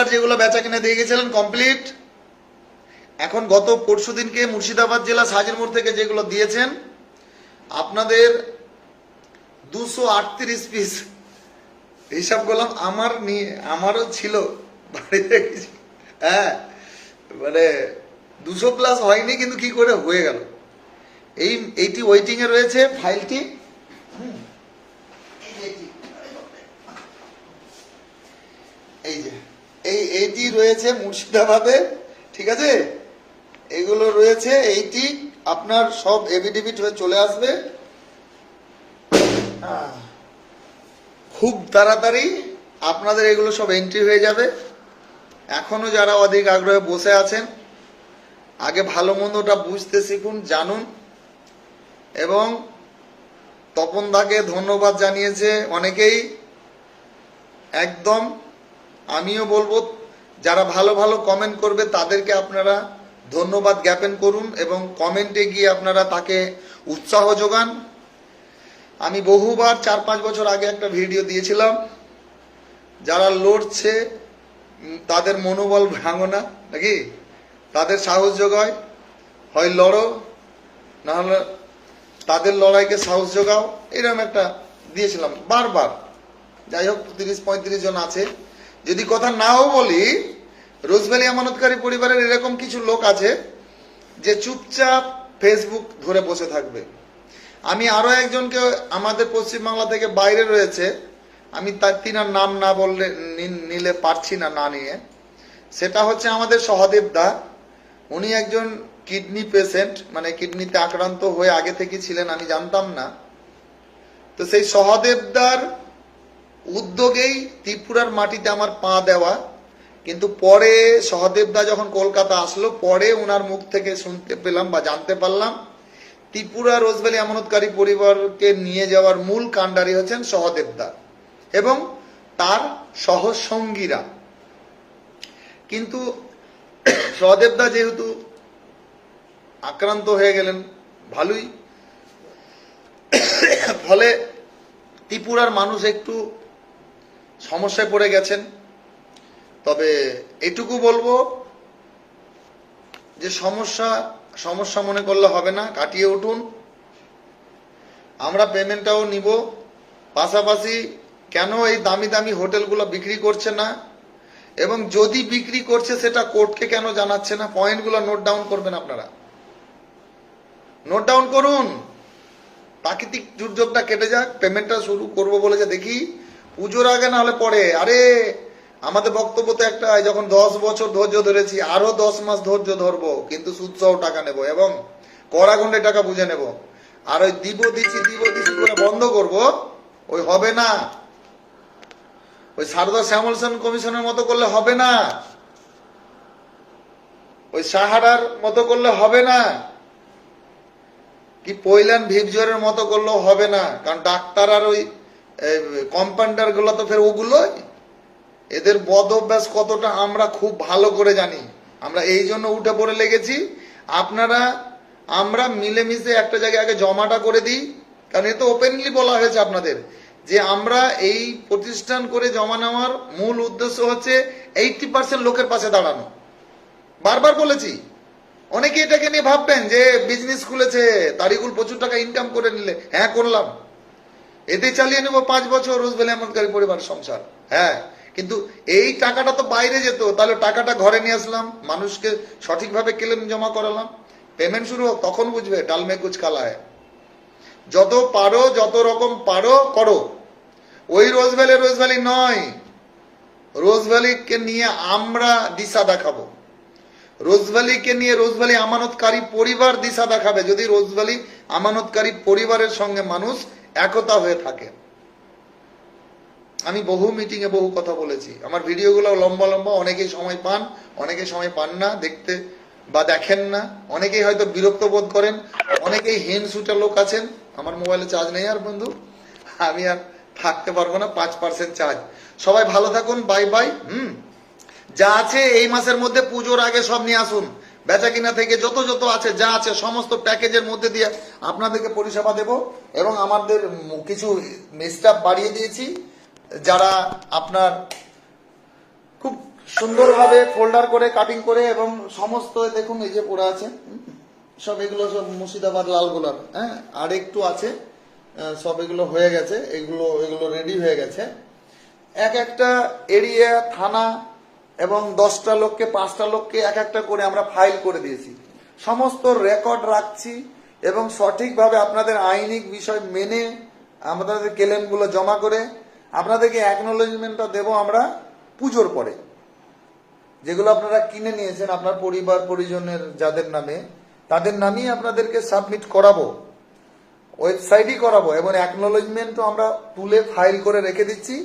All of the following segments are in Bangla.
রেগুলার যেগুলো বেচা কিনে দিয়ে গেছিলেন কমপ্লিট এখন গত পরশু দিনকে মুর্শিদাবাদ জেলা সাজের মোড় থেকে যেগুলো দিয়েছেন আপনাদের দুশো আটত্রিশ পিস হিসাব করলাম আমার নিয়ে আমারও ছিল বাড়িতে। হ্যাঁ মানে দুশো প্লাস হয়নি কিন্তু কি করে হয়ে গেল? এই এইটি ওয়েটিংয়ে রয়েছে ফাইলটি হুম, এই যে এইটি। এই যে এই এইটি রয়েছে মুর্শিদাবাদে? ঠিক আছে? এগুলো রয়েছে, এইটি আপনার সব এভিডেভিট হয়ে চলে আসবে। খুব তাড়াতাড়ি আপনাদের এগুলো সব এন্ট্রি হয়ে যাবে। এখনও যারা অধিক আগ্রহে বসে আছেন, আগে ভালো মন্দটা বুঝতে শিখুন, জানুন। এবং তপন দাকে ধন্যবাদ জানিয়েছে অনেকেই। একদম আমিও বলব যারা ভালো ভালো কমেন্ট করবে, তাদেরকে আপনারা ধন্যবাদ জ্ঞাপন করুন এবং কমেন্টে গিয়ে আপনারা তাকে উৎসাহ যোগান। আমি বহুবার চার পাঁচ বছর আগে একটা ভিডিও দিয়েছিলাম। যারা লড়ছে তাদের মনোবল ভাঙো না, নাকি? তাদের সাহস যোগায় হয় লড়ো নাহলে তাদের লড়াইকে সাহস যোগাও। এরকম একটা দিয়েছিলাম, বারবার। যাই হোক, তিরিশ পঁয়ত্রিশ জন আছে। যদি কথা নাও বলি, রোজভ্যালি আমানতকারী পরিবারের এরকম কিছু লোক আছে যে চুপচাপ ফেসবুক ধরে বসে থাকবে। আমি আরও একজনকে আমাদের পশ্চিমবাংলা থেকে বাইরে রয়েছে, আমি তার তিনার নাম না বললে নিলে পারছি না না নিয়ে। সেটা হচ্ছে আমাদের সহদেব দা। উনি একজন কিডনি পেশেন্ট মানে কিডনিতে আক্রান্ত হয়ে আগে থেকে ছিলেন, আমি জানতাম না। তো সেই সহদেবদার উদ্যোগেই ত্রিপুরার মাটিতে আমার পা দেওয়া। কিন্তু পরে সহদেবদা যখন কলকাতা আসলো, পরে ওনার মুখ থেকে শুনতে পেলাম বা জানতে পারলাম, ত্রিপুরা রোজভ্যালি আমানতকারী পরিবারকে নিয়ে যাওয়ার মূল কাণ্ডারি হচ্ছেন সহদেবদা এবং তার সহসঙ্গীরা। কিন্তু সহদেবদা যেহেতু আক্রান্ত হয়ে গেলেন, ভালোই। ফলে ত্রিপুরার মানুষ একটু সমস্যায় পড়ে গেছেন। তবে এটুকু বলব যে সমস্যা সমস্যা মনে করলে হবে না, কাটিয়ে উঠুন। আমরা পেমেন্টটাও নিব। পাশাপাশি কেন এই দামি দামি হোটেলগুলো বিক্রি করছে না? এবং যদি বিক্রি করছে, সেটা কোর্টকে কেন জানাচ্ছে না? পয়েন্টগুলো নোট ডাউন করবেন আপনারা। নোট ডাউন করুন। প্রাকৃতিক দুর্যোগটা কেটে যাক, পেমেন্টটা শুরু করব বলে যে দেখি পুজোর আগে না হলে পরে? আরে, আমাদের বক্তব্য তো একটা যখন দশ বছর ধৈর্য ধরেছি, আরও দশ মাস ধৈর্য ধরবো, কিন্তু সুদ সহ টাকা নেব এবং কড়াগুন্ডে টাকা বুঝে নেব। আর ওই দিব দিচ্ছি দিব দিচ্ছি করে বন্ধ করব, ওই হবে না। ওই সারদা শ্যামল সেন কমিশনের মতো করলে হবে না। ওই সাহারার মতো করলে হবে না। কি পৈলান ভিপজোরের মতো করলেও হবে না, কারণ ডাক্তার আর ওই কম্পাউন্ডারগুলো তো ফের ওগুলোই। এদের বদ অভ্যাস কতটা আমরা খুব ভালো করে জানি। আমরা এই জন্য উঠে পড়ে লেগেছি। আপনারা, আমরা মিলেমিশে একটা জায়গায় আগে জমাটা করে দিই। কারণ এ তো ওপেনলি বলা হয়েছে আপনাদের যে আমরা এই প্রতিষ্ঠান করে জমা নেওয়ার মূল উদ্দেশ্য হচ্ছে এইটটি পার্সেন্ট লোকের পাশে দাঁড়ানো। বারবার বলেছি, অনেকে এটাকে নিয়ে ভাববেন যে বিজনেস খুলেছে তারিগুল প্রচুর টাকা ইনকাম করে নিলে। হ্যাঁ করলাম। এতে চালিয়ে নেব পাঁচ বছর রোজবেলে এমনকারী পরিবার সংসার। হ্যাঁ কিন্তু এই টাকাটা তো বাইরে যেত, তাহলে টাকাটা ঘরে নিয়ে আসলাম, মানুষকে সঠিকভাবে ক্লেম জমা করালাম। পেমেন্ট শুরু হোক, তখন বুঝবে ডালমে কুচ কালা হয় যত পারো, যত রকম পারো, করো। ওই রোজভ্যালি রোজভ্যালি নয়। রোজভ্যালিকে নিয়ে আমরা দিশা দেখাবো। রোজভ্যালিকে নিয়ে রোজভ্যালি আমানতকারী পরিবার দিশা দেখাবে। যদি রোজভ্যালি আমানতকারী পরিবারের সঙ্গে মানুষ একতা হয়ে থাকে। আমি বহু মিটিংয়ে বহু কথা বলেছি। আমার ভিডিওগুলো লম্বা লম্বা, অনেকেই সময় পান অনেকে সময় পান না দেখতে বা দেখেন না। অনেকেই হয়তো বিরক্ত বোধ করেন, অনেকেই হেন সুটা লোক আছেন। আমার মোবাইলে চার্জ নেই আর বন্ধু। আমি আর থাকতে পারব না, পাঁচ পার্সেন্ট চার্জ সবাই ভালো থাকুন বাই বাই হুম। যা আছে এই মাসের মধ্যে পুজোর আগে সব নিয়ে আসুন। বেচা কিনা থেকে যত যত আছে, যা আছে, সমস্ত প্যাকেজের মধ্যে দিয়ে আপনাদেরকে পরিষেবা দেব এবং আমাদের কিছু স্টাফ বাড়িয়ে দিয়েছি, যারা আপনার খুব সুন্দরভাবে ফোল্ডার করে কাটিং করে এবং সমস্ত দেখুন এই যে পড়ে আছে সব এগুলো সব মুর্শিদাবাদ লাল গোলাপ হ্যাঁ আর একটু আছে সব এগুলো হয়ে গেছে, এগুলো এগুলো রেডি হয়ে গেছে। এক একটা এরিয়া থানা এবং দশটা লোককে, পাঁচটা লোককে এক একটা করে আমরা ফাইল করে দিয়েছি। সমস্ত রেকর্ড রাখছি এবং সঠিকভাবে আপনাদের আইনিক বিষয় মেনে আমাদের ক্লেমগুলো জমা করে আপনাদেরকে অ্যাকনোলজমেন্টটা দেব আমরা পুজোর পরে। যেগুলো আপনারা কিনে নিয়েছেন আপনার পরিবার, পরিজনের যাদের নামে, তাদের নামেই আপনাদেরকে সাবমিট করাবো ওয়েবসাইটই করাবো এবং অ্যাকনোলজমেন্টও আমরা তুলে ফাইল করে রেখে দিচ্ছি।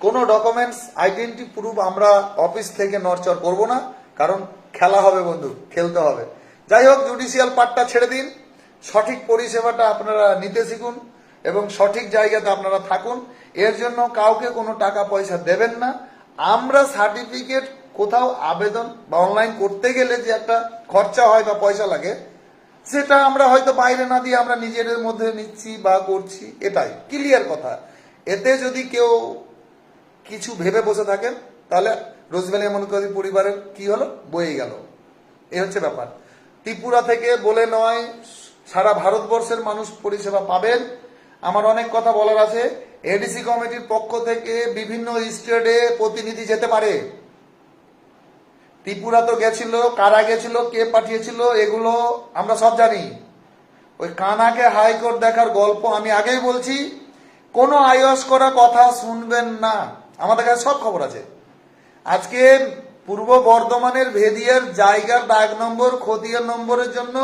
কোনো ডকুমেন্টস আইডেন্টি প্রুফ আমরা অফিস থেকে নড়চড় করব না, কারণ খেলা হবে বন্ধু, খেলতে হবে। যাই হোক জুডিশিয়াল পার্টটা ছেড়ে দিন, সঠিক পরিষেবাটা আপনারা নিতে শিখুন এবং সঠিক জায়গাতে আপনারা থাকুন। এর জন্য কাউকে কোনো টাকা পয়সা দেবেন না। আমরা সার্টিফিকেট কোথাও আবেদন বা অনলাইন করতে গেলে যে একটা খরচা হয় বা পয়সা লাগে, সেটা আমরা হয়তো বাইরে না দিয়ে আমরা নিজেদের মধ্যে নিচ্ছি বা করছি, এটাই। ক্লিয়ার কথা। এতে যদি কেউ কিছু ভেবে বসে থাকেন, তাহলে রোজভ্যালি এমন করে পরিবারের কি হলো? বয়ে গেল। এই হচ্ছে ব্যাপার। ত্রিপুরা থেকে বলে নয়, সারা ভারতবর্ষের মানুষ পরিষেবা পাবেন। আমার অনেক কথা বলার আছে। এডিসি কমিটির পক্ষ থেকে বিভিন্ন স্টেটে প্রতিনিধি যেতে পারে। ত্রিপুরা তো গেছিল, কারা গেছিল, কে পাঠিয়েছিল, এগুলো আমরা সব জানি। ওই কানাকে হাইকোর্ট দেখার গল্প আমি আগেই বলছি। কোনো আয়স করা কথা শুনবেন না। আমাদের কাছে সব খবর আছে। আজকে পূর্ব বর্ধমানের ভেদিয়ার জায়গার ডাক নম্বর, খতিয়ান নম্বরের জন্য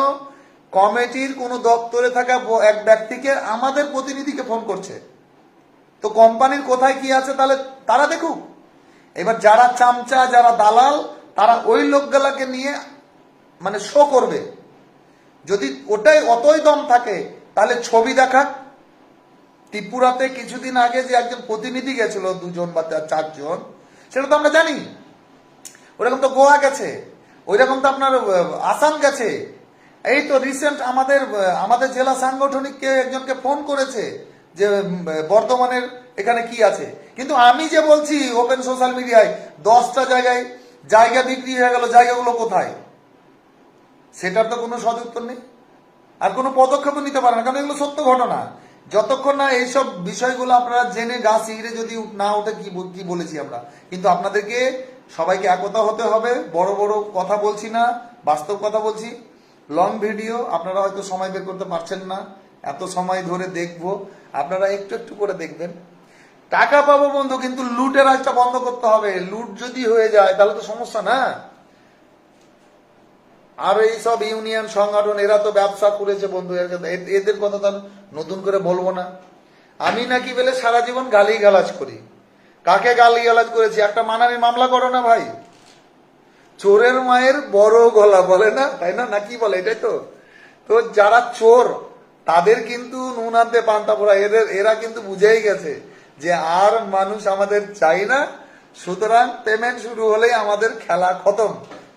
কমিটির কোনো দপ্তরে থাকা এক ব্যক্তিকে আমাদের প্রতিনিধিকে ফোন করছে। তো কোম্পানির কোথায় কি আছে তাহলে তারা দেখুক। এবার যারা চামচা, যারা দালাল, তারা ওই লোকগুলাকে নিয়ে মানে শো করবে। যদি ওটাই অতই দম থাকে, তাহলে ছবি দেখাক ত্রিপুরাতে কিছুদিন আগে যে একজন প্রতিনিধি গেছিল, দুজন বা চারজন, সেটা তো আমরা জানি। ওরকম তো গোয়া গেছে ওই রকম তো আপনার আসাম গেছে। এই তো রিসেন্ট আমাদের আমাদের জেলা সাংগঠনিককে একজনকে ফোন করেছে যে বর্তমানের এখানে কি আছে। কিন্তু আমি যে বলছি ওপেন সোশ্যাল মিডিয়ায় দশটা জায়গায় জায়গা বিক্রি হয়ে গেল, জায়গাগুলো কোথায়? সেটার তো কোনো সদুত্তর নেই। আর কোনো পদক্ষেপও নিতে পারে না, কারণ এগুলো সত্য ঘটনা। যতক্ষণ না এইসব বিষয়গুলো আপনারা জেনে গা শিগড়ে যদি না ওঠে, কি কি বলেছি আমরা? কিন্তু আপনাদেরকে সবাইকে একতা হতে হবে, বড় বড় কথা বলছি না, বাস্তব কথা বলছি। লং ভিডিও, আপনারা হয়তো সময় বের করতে পারছেন না, এত সময় ধরে দেখব। আপনারা একটু একটু করে দেখবেন। টাকা পাবো বন্ধু, কিন্তু লুটের রাজটা বন্ধ করতে হবে। লুট যদি হয়ে যায়, তাহলে তো সমস্যা না। আর এই সব ইউনিয়ন সংগঠন, এরা তো ব্যবসা করেছে বন্ধু এদের কথা তো নতুন করে বলব না। আমি নাকি বলে সারা জীবন গালি গালাজ করি। কাকে গালি গালাজ করেছি? একটা মানানি মামলা করো না ভাই। চোরের মায়ের বড় গলা বলে না? তাই না? নাকি বলে? এটাই তো। তো যারা চোর, তাদের কিন্তু নুন আনতে পান্তা পোড়া। এদের এরা কিন্তু বুঝেই গেছে যে আর মানুষ আমাদের চাই না। সুতরাং পেমেন্ট শুরু হলেই আমাদের খেলা খতম।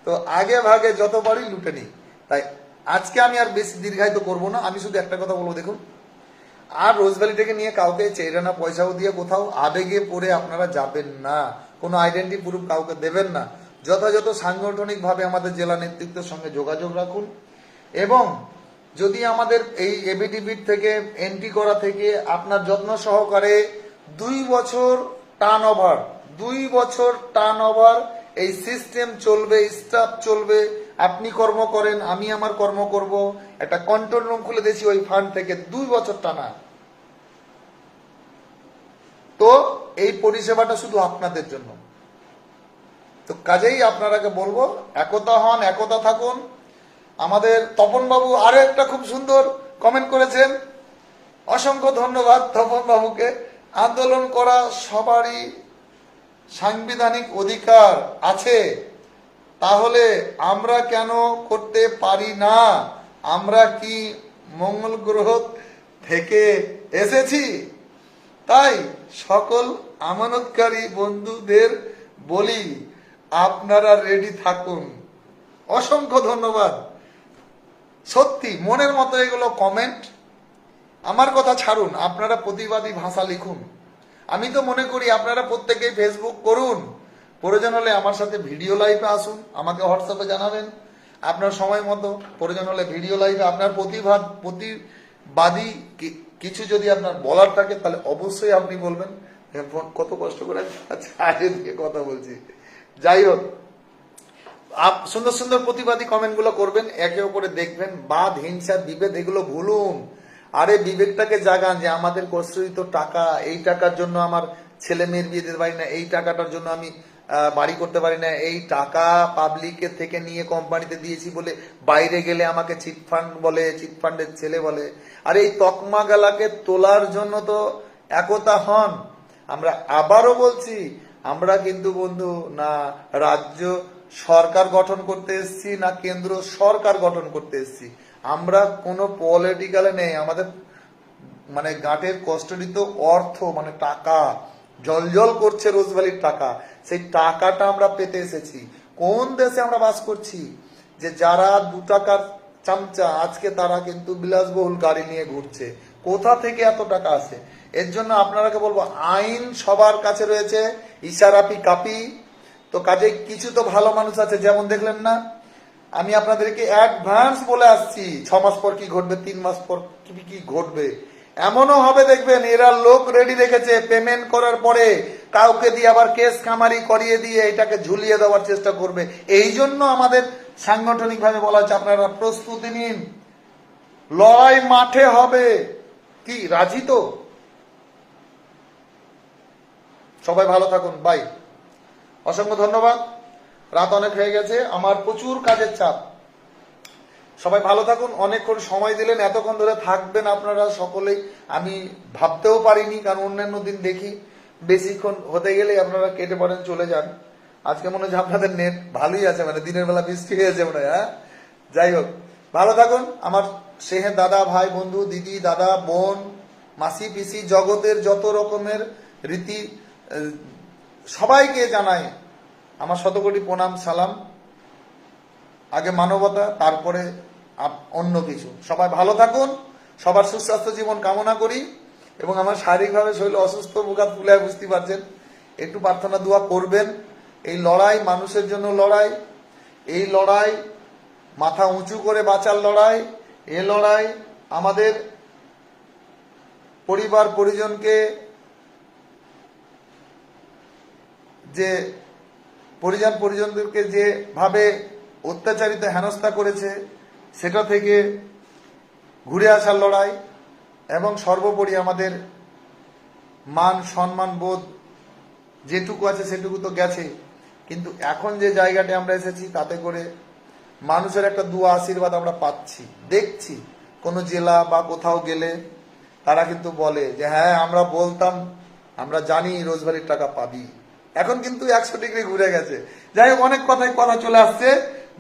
তো আগে ভাগে যতবারই লুটে নিই। তাই আজকে আমি আর বেশি দীর্ঘায়িত করব না, আমি শুধু একটা কথা বলব, দেখুন। আর রোজভ্যালি থেকে নিয়ে কাউকে চেরানা পয়সাও দিয়ে কোথাও আবেগে পড়ে আপনারা যাবেন না। কোনো আইডেন্টি প্রুফ কাউকে দেবেন না। যথাযথ সাংগঠনিকভাবে আমাদের জেলা নেতৃত্বের সঙ্গে যোগাযোগ রাখুন। এবং যদি আমাদের এই এবিটিভির থেকে এন্ট্রি করা থেকে আপনার যত্ন সহকারে দুই বছর টার্ন ওভার দুই বছর টার্ন ওভার এই সিস্টেম চলবে স্টাফ চলবে, আপনি কর্ম করেন, আমি আমার কর্ম করব। একটা কন্ট্রোল রুম খুলে দিয়েছি, ওই ফান্ড থেকে দুই বছর টানা। তো এই পরিষেবাটা শুধু আপনাদের জন্য। তো কাজেই আপনারাকে বলব, একতা হন, একতা থাকুন। আমাদের তপন বাবু আরও একটা খুব সুন্দর কমেন্ট করেছেন। অসংখ্য ধন্যবাদ তপন বাবুকে আন্দোলন করা সবারই সাংবিধানিক অধিকার আছে, তাহলে আমরা কেন করতে পারি না? আমরা কি মঙ্গল গ্রহ থেকে এসেছি? তাই সকল আমানতকারী বন্ধুদের বলি, আপনারা রেডি থাকুন। অসংখ্য ধন্যবাদ। সত্যি, মনের মতো এগুলো কমেন্ট আমার কথা ছাড়ুন, আপনারা প্রতিবাদী ভাষা লিখুন। আমি তো মনে করি আপনারা প্রত্যেকেই ফেসবুক করুন। প্রয়োজন হলে আমার সাথে ভিডিও লাইভে আসুন, আমাকে হোয়াটসঅ্যাপে জানাবেন। আপনার সময় মতো। প্রয়োজন হলে ভিডিও লাইভে আপনার প্রতিবাদ প্রতিবাদী কিছু যদি আপনার বলার থাকে, তাহলে অবশ্যই আপনি বলবেন। ফোন, কত কষ্ট করে ছাড়ে দিয়ে কথা বলছি। যাই হোক, আপ, সুন্দর সুন্দর প্রতিবাদী কমেন্টগুলো করবেন, একে অপরে দেখবেন বাদ হিংসা, বিভেদ, এগুলো ভুলুন। আরে বিবেকটাকে জাগান যে আমাদের কষ্টরিত টাকা, এই টাকার জন্য আমার ছেলে মেয়ের বিয়ে দিতে পারি না, এই টাকাটার জন্য আমি বাড়ি করতে পারি না, এই টাকা পাবলিকের থেকে নিয়ে কোম্পানিতে দিয়েছি বলে বাইরে গেলে আমাকে চিটফান্ড বলে চিটফান্ডের ছেলে বলে। আর এই তকমা গালাকে তোলার জন্য তো একতা হন। আমরা আবারও বলছি, আমরা কিন্তু বন্ধু, না রাজ্য সরকার গঠন করতে এসেছি, না কেন্দ্র সরকার গঠন করতে এসেছি। আমরা কোনো পলিটিক্যালে নেই, আমাদের মানে গাঁটের কষ্টরিত অর্থ মানে টাকা, জলজল করছে রোজভ্যালির টাকা, সেই টাকাটা আমরা পেতে এসেছি। কোন দেশে আমরা বাস করছি? যে যারা দু টাকার চামচা, আজকে তারা কিন্তু বিলাসবহুল গাড়ি নিয়ে ঘুরছে। কোথা থেকে এত টাকা আসে? এর জন্য আপনারাকে বলব, আইন সবার কাছে রয়েছে, ইশারাপি কাপি। তো কাজে কিছু তো ভালো মানুষ আছে, যেমন দেখলেন না আমি আপনাদেরকে অ্যাডভান্স বলে আসছি। ছ মাস পর কি ঘটবে, তিন মাস পর কি ঘটবে? এমনও হবে, দেখবেন, এরা লোক রেডি রেখেছে পেমেন্ট করার পরে কাউকে দিয়ে আবার কেস কামারি করিয়ে দিয়ে এটাকে ঝুলিয়ে দেওয়ার চেষ্টা করবে। এই জন্য আমাদের সাংগঠনিক ভাবে বলা হচ্ছে, আপনারা প্রস্তুতি নিন। লড়াই মাঠে হবে। কি, রাজি তো? সবাই ভালো থাকুন বাই অসংখ্য ধন্যবাদ। রাত অনেক হয়ে গেছে, আমার প্রচুর কাজের চাপ। সবাই ভালো থাকুন, অনেকক্ষণ সময় দিলেন, এতক্ষণ ধরে থাকবেন আপনারা সকলেই। আমি ভাবতেও পারিনি, কারণ অন্যান্য দিন দেখি, বেশিক্ষণ হতে গেলে আপনারা কেটে পড়েন, চলে যান। আজকে মনে হচ্ছে আপনাদের নেট ভালোই আছে মানে দিনের বেলা বৃষ্টি হয়েছে মনে হয় হ্যাঁ? যাই হোক, ভালো থাকুন। আমার সেহে দাদা, ভাই, বন্ধু, দিদি, দাদা, বোন, মাসি, পিসি, জগতের যত রকমের রীতি সবাইকে জানাই আমার শতকোটি প্রণাম, সালাম, আগে মানবতা, তারপরে অন্য কিছু। সবাই ভালো থাকুন, সবার সুস্বাস্থ্য জীবন কামনা করি এবং আমার শারীরিকভাবে শরীর অসুস্থ মুখাত ফুলে বুঝতে পারছেন, একটু প্রার্থনা, দোয়া করবেন। এই লড়াই মানুষের জন্য লড়াই, এই লড়াই মাথা উঁচু করে বাঁচার লড়াই, এ লড়াই আমাদের পরিবার, পরিজনকে যে পরিজন পরিজনদেরকে যেভাবে অত্যাচারিত, হেনস্থা করেছে, সেটা থেকে ঘুরে আসার লড়াই এবং সর্বোপরি আমাদের মান, সম্মান, বোধ যেটুকু আছে সেটুকু তো গেছে। কিন্তু এখন যে জায়গাটা আমরা এসেছি, তাতে করে মানুষের একটা দুয়া আশীর্বাদ আমরা পাচ্ছি, দেখছি। কোনো জেলা বা কোথাও গেলে তারা কিন্তু বলে যে হ্যাঁ আমরা বলতাম, আমরা জানি রোজবারির টাকা পাবি। এখন কিন্তু একশো ডিগ্রি ঘুরে গেছে। যাই হোক, অনেক কথাই কথা চলে আসছে।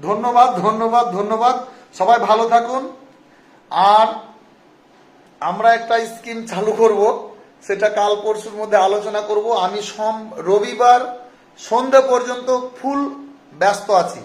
ধন্যবাদ ধন্যবাদ ধন্যবাদ। সবাই ভালো থাকুন। আর আমরা একটা স্কিম চালু করব, সেটা কাল পরশুর মধ্যে আলোচনা করব। আমি সোম রবিবার সন্ধ্যা পর্যন্ত ফুল ব্যস্ত আছি।